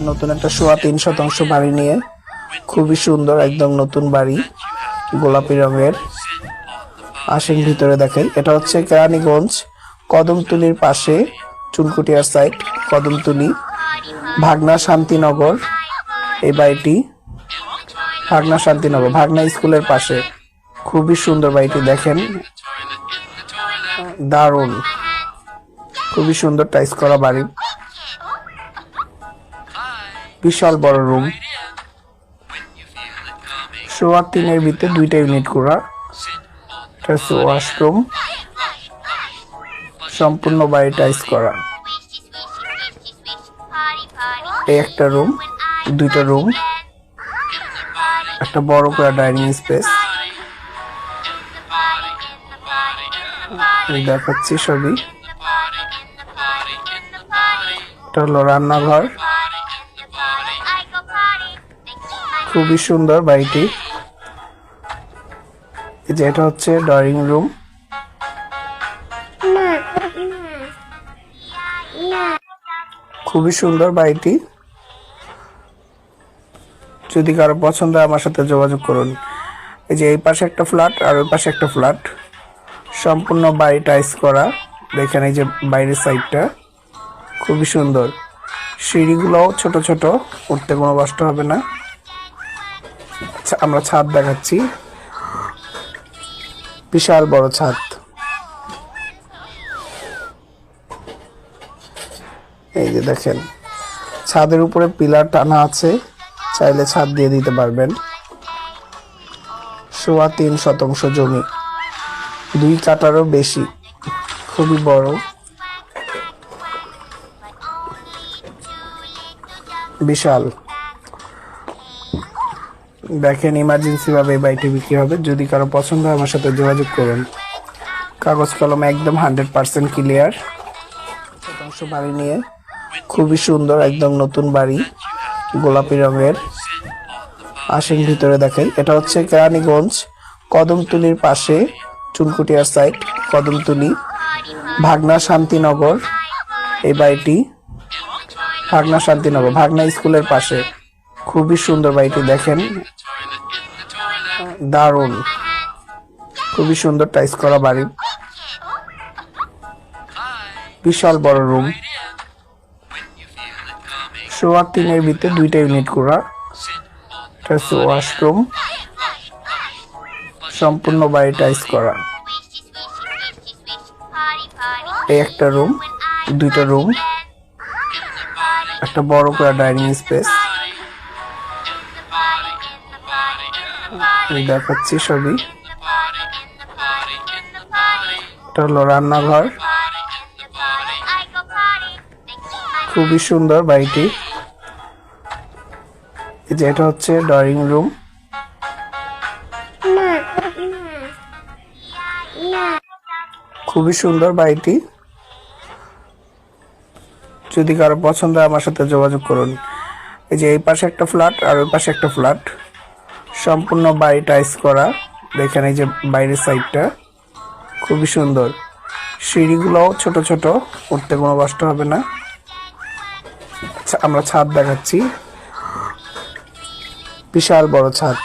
নতুন একটা সোয়া তিন শতাংশ বাড়ি নিয়ে। খুবই সুন্দর একদম নতুন বাড়ি, গোলাপি রঙের। আসেন ভিতরে দেখেন, এটা হচ্ছে কেরানীগঞ্জ, কদমতুলির পাশে চুনকুটিয়ার সাইড কদমতুলি। ভাগনা শান্তিনগর, এই বাড়িটি। ভাগনা শান্তিনগর, ভাগনা স্কুলের পাশে। খুবই সুন্দর বাড়িটি, দেখেন। দারুণ। খুবই সুন্দর টাইস করা বাড়ি। বিশাল বড় রুম শোয়ার তিনের ভিতরে দুইটা ইউনিট করা ওয়াশরুম সম্পূর্ণ বাড়ি টাইস করা। এই একটা রুম দুইটা রুম একটা বড় করে ডাইনিং স্পেস দেখাচ্ছি সবই। এটা হলো রান্নাঘর। খুবই সুন্দর বাড়িটি। এই যে এটা হচ্ছে ড্রয়িং রুম। খুবই সুন্দর বাড়িটি। যদি কারও পছন্দ হয় আমার সাথে যোগাযোগ করুন। এই যে এই পাশে একটা ফ্ল্যাট আর ওই পাশে একটা ফ্ল্যাট। সম্পূর্ণ বাড়ি টাইস করা। দেখেন এই যে বাইরের সাইডটা। খুবই সুন্দর। সিঁড়িগুলোও ছোট ছোট উঠতে কোনো কষ্ট হবে না। আমরা ছাদ দেখাচ্ছি। বিশাল বড় ছাদ। এই যে দেখেন, ছাদের উপরে পিলার টানা আছে, চাইলে ছাদ দিয়ে দিতে পারবেন। সোয়া তিন শতাংশ জমি। দুই কাটারও বেশি, খুবই বড়। বিশাল। দেখেন ইমার্জেন্সি ভাবে এই বাড়িটি বিক্রি হবে। যদি কারও পছন্দ হয়, আমার সাথে যোগাযোগ করুন। কাগজ কলম একদম হান্ড্রেড পার্সেন্ট ক্লিয়ার। শতাংশ বাড়ি নিয়ে খুবই সুন্দর একদম নতুন বাড়ি, গোলাপি রঙের। আসেন ভিতরে দেখেন, এটা হচ্ছে কেরানীগঞ্জ কদমতুলির পাশে চুনকুটিয়ার সাইড কদমতুলি, ভাগনা শান্তিনগর। এই বাড়িটি ভাগনা শান্তিনগর, ভাগনা স্কুলের পাশে। খুবই সুন্দর বাড়িটি দেখেন। দারুণ। খুবই সুন্দর টাইস করা বাড়ি। বিশাল বড় রুম। শোয়ার তিনের ভিতরে দুইটা ইউনিট করা এটা হচ্ছে ওয়াশরুম। সম্পূর্ণ বাড়ি টাইস করা। এই একটা রুম, দুইটা রুম। একটা বড় করে ডাইনিং স্পেস। দেখাচ্ছি সবই এটা হলো রান্নাঘর। খুবই সুন্দর বাড়িটি। এই যে এটা হচ্ছে ড্রয়িং রুম খুবই সুন্দর বাড়িটি। যদি কারও পছন্দ আমার সাথে যোগাযোগ করুন। এই যে এই পাশে একটা ফ্ল্যাট আর ওই পাশে একটা ফ্ল্যাট সম্পূর্ণ বাড়ি টাইস করা। দেখেন এই যে বাইরের সাইডটা খুবই সুন্দর। সিঁড়িগুলোও ছোট ছোট উঠতে কোনো কষ্ট হবে না। আচ্ছা, আমরা ছাদ দেখাচ্ছি। বিশাল বড় ছাদ।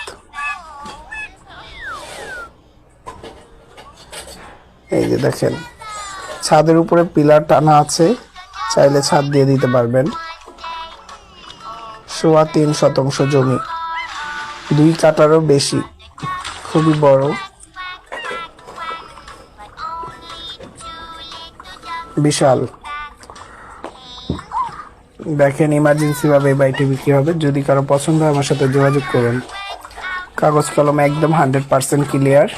এই যে দেখেন ছাদের উপরে পিলার টানা আছে। চাইলে ছাদ দিয়ে দিতে পারবেন। সোয়া তিন শতাংশ জমি। দুই কাটারও বেশি। খুবই বড়। বিশাল। দেখেন ইমার্জেন্সি ভাবে এই বাড়িটি বিক্রি হবে। যদি কারও পছন্দ হয় আমার সাথে যোগাযোগ করুন। কাগজ কলম একদম হান্ড্রেড পার্সেন্ট ক্লিয়ার